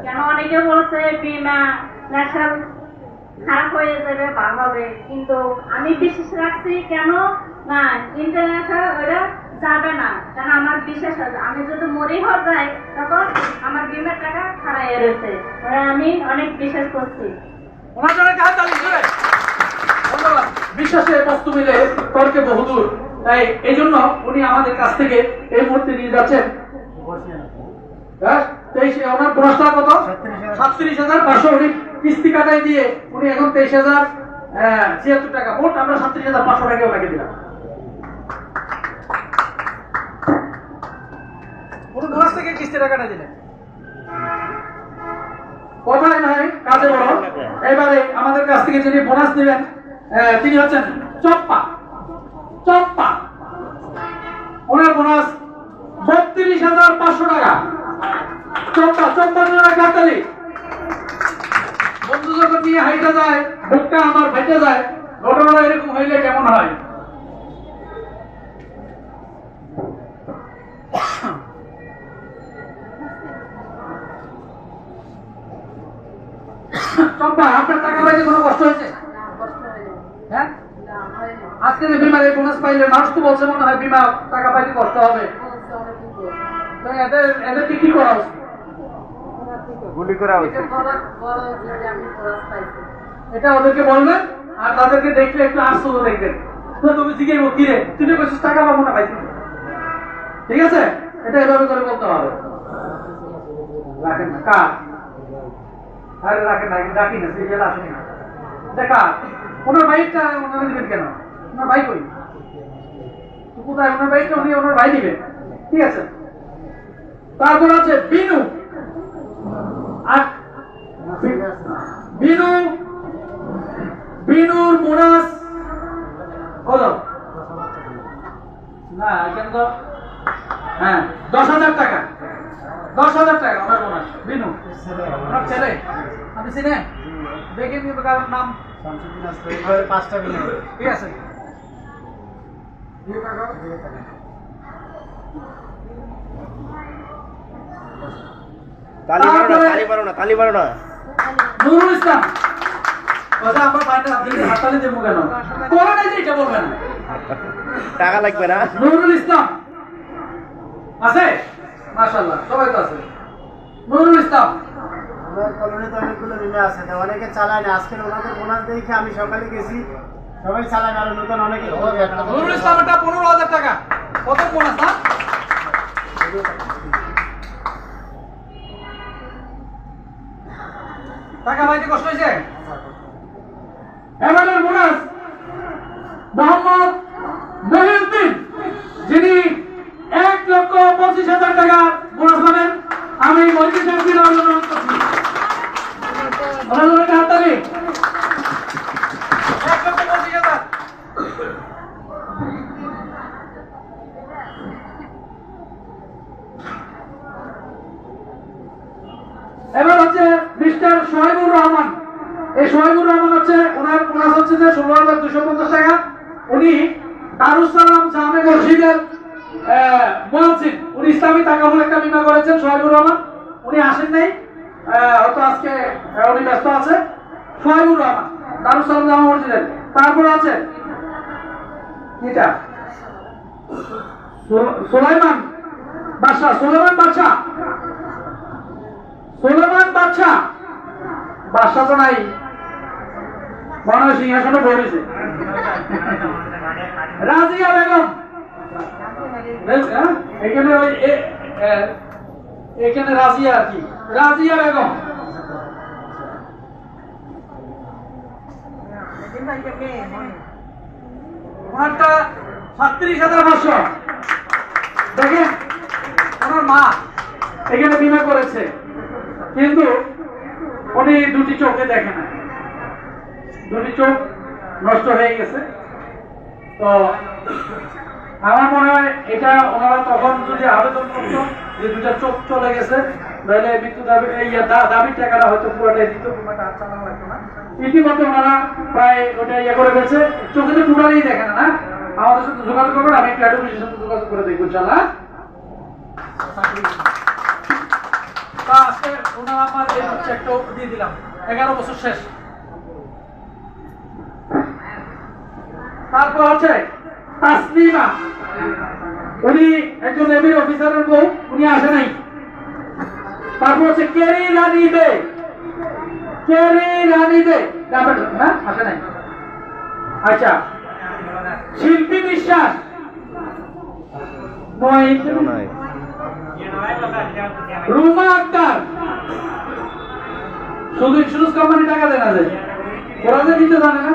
কেন অনেকে বলছে বিমা ন্যাশনাল খারাপ হয়ে যাবে ভালো হবে। কিন্তু আমি বিশ্বাস রাখছি কেন? না ইন্টারন্যাশনাল ওটা যাবে না। কেন আমার বিশ্বাস আছে আমি যদি মরে হওয়া যায় তখন আমার বিমার টাকা খারাপ রয়েছে ওটা আমি অনেক বিশ্বাস করছি। বিশ্বাসের বস্তু মিলে তর্কে বহুদূর। তাই এই জন্য উনি আমাদের কাছ থেকে এই মুহূর্তে নিয়ে যাচ্ছেন। হ্যাঁ? তেইশ ওনার পুরস্কার কত? সাতত্রিশ হাজার। পাঁচশো উনি কিস্তি কাটাই দিয়ে উনি এখন তেইশ হাজার ছিয়াত্তর টাকা। মোট আমরা সাতত্রিশ হাজার পাঁচশো টাকা ওনাকে দিলাম। থেকে কিস্তি টাকাটা দিলেন। কথাই নয় কাজে বড়। এবারে আমাদের কাছ থেকে যিনি বোনাস দিবেন তিনি হচ্ছেন চপ্পা। নিয়ে হাইটা যায় বুকটা আমার ভেটে যায়। ঘটনাটা এরকম হইলে কেমন হয়? আপনার টাকা পাইতে কোনো কষ্ট হয়েছে? হ্যাঁ? আজকে পাইলে তো বলছে বিমা টাকা হবে। এদের এদের কি কি করা উচিত? গুলি করা উচিত এটা ওদেরকে বলবেন আর তাদেরকে দেখলে একটু আশ্চর্য দেখবেন। তুমি জিজ্ঞেস কি রে তুই কইছিস টাকা পাবো না পাইছি ঠিক আছে? এটা এভাবে করে বলতে হবে। রাখেন না কার? আরে রাখেন না ডাকি না সিরিয়াল আসেনি না। দেখা ওনার বাইকটা ওনারা দিবেন কেন? ওনার বাইক কই? তো কোথায়? ওনার বাইকটা উনি ওনার ভাই দিবেন। ঠিক আছে? তারপর আছে বিনু। বিনু বিনুর বোনাস কত? না, এখানে হ্যাঁ দশ হাজার টাকা। দশ হাজার টাকা, আমার বোনাস বিনু। আমার ছেলে? আপনি চিনেন? দেখে নিয়ে কারোর নাম। পাঁচটা মিনিট ঠিক আছে। তালি মারো না তালি মারো না তালি মারো না। নুরুল ইসলাম কথা আমার বাইরে আপনি দেবো কেন? করে এটা বলবেন টাকা লাগবে না। নুরুল ইসলাম আছে? মাশাআল্লাহ সবাই তো আছে। নুরুল ইসলাম। আমার কলোনিতে অনেকগুলো বিমা আছে তো অনেকে চালায় না। আজকের ওনাদের বোনাস দেখে আমি সকালে গেছি সবাই চালায় আর নতুন অনেকে। নুরুল ইসলাম এটা পনেরো হাজার টাকা। কত বোনাস না টাকা পাইতে কষ্ট হয়েছে? এবারের বোনাস মোহাম্মদ মহিউদ্দিন যিনি এক লক্ষ পঁচিশ হাজার টাকা বোনাস পাবেন আমি মহিউদ্দিন সাহেবকে অনুরোধ করছি। ওনার হাততালি। এক লক্ষ পঁচিশ হাজার। এবার হচ্ছে মিস্টার সোহেবুর রহমান। এই সোহেবুর রহমান হচ্ছে, ওনার ওনার হচ্ছে যে ষোলো হাজার দুশো পঞ্চাশ টাকা। উনি দারুসালাম জামে মসজিদের মোয়াজিন উনি ইসলামী তাকামুল একটা বিমা করেছেন সোহেবুর রহমান। উনি আসেন নাই হয়তো আজকে উনি ব্যস্ত আছে। সোহেবুর রহমান, দারুসালাম জামে মসজিদের। তারপর আছে এটা সুলাইমান বাদশাহ সুলাইমান বাদশাহ। সুলেমান বাচ্চা বাদশা তো নাই। মনে হয় সিংহাসনে বসেছে রাজিয়া বেগম। হ্যাঁ? এখানে ওই এখানে রাজিয়া আর কি। রাজিয়া বেগম। দেখেন ওনার মা এখানে বিমা করেছে। কিন্তু উনি দুটি চোখে দেখে না দুটি চোখ নষ্ট হয়ে গেছে। তো আমার মনে হয় এটা ওনারা তখন যদি আবেদন করতো যে দুটা চোখ চলে গেছে, তাহলে মৃত্যু দাবি এই দা- দাবির টাকাটা হয়তো পুরোটাই দিত বিমাটা আর চালানো লাগতো না। ইতিমধ্যে ওনারা প্রায় ওটা ইয়ে করে ফেলছে। চোখে তো টোটালি দেখে না না? আমাদের সাথে যোগাযোগ করবেন আমি একটু অ্যাডমিনের সাথে যোগাযোগ করে দেখব চালা ওনার আমার এই চেকটাও দিয়ে দিলাম। এগারো বছর শেষ। তারপর হচ্ছে তাসলিমা উনি একজন এবির অফিসারের বউ উনি আসে নাই। তারপর হচ্ছে কেরি রানী দে। কেরি রানী দে। হ্যাঁ আসে নাই। আচ্ছা শিল্পী বিশ্বাস। নয় রুমা আক্তার। শুধু ইন্স্যুরেন্স কোম্পানি টাকা দেয় না যায় ওরা যে দিতে জানে না।